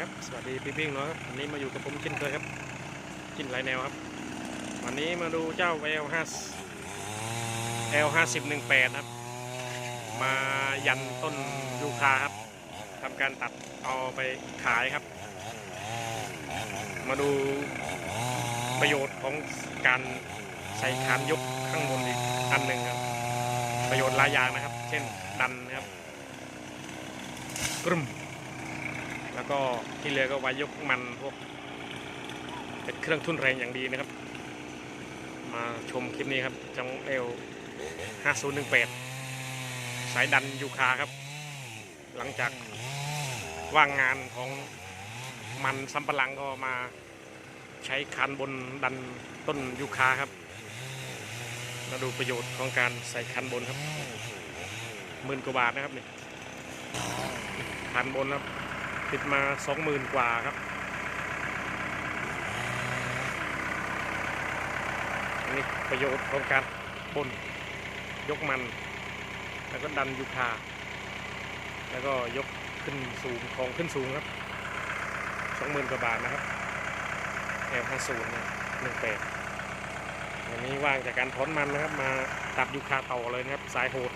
ครับ สวัสดีพี่ปิ้งเนาะครับวันนี้มาอยู่กับผมเช่นเคยครับจินหลายแนวครับ วันนี้มาดูเจ้า L 5 L 5 0 1 8 ครับ มายันต้นยูคาครับทำการตัดเอาไปขายครับ มาดูประโยชน์ของการใส่คานยกข้างบนอีกอันหนึ่งครับ ประโยชน์หลายอย่างนะครับ เช่นดันนะครับกรึม ก็ที่เหลือก็ไว้ยกมันพวกเป็นเครื่องทุ่นแรงอย่างดีนะครับ มาชมคลิปนี้ครับจังเอล5018 สายดันยูคาครับ หลังจากว่างงานของมันซัมปะหลังก็มาใช้คันบนดันต้นยูคาครับมาดูประโยชน์ของการใส่คันบนครับหมื่นกว่าบาทนะครับนี่คันบนครับ ติดมาสองหมื่นกว่าครับ อันนี้ประโยชน์ของการบนยกมัน แล้วก็ดันยูคา แล้วก็ยกขึ้นสูงของขึ้นสูงครับสองหมื่นกว่าบาทนะครับ L ห้าศูนย์หนึ่งแปดวันนี้ว่างจากการถอนมันนะครับ มาตัดยูคาต่อเลยนะครับ สายโหด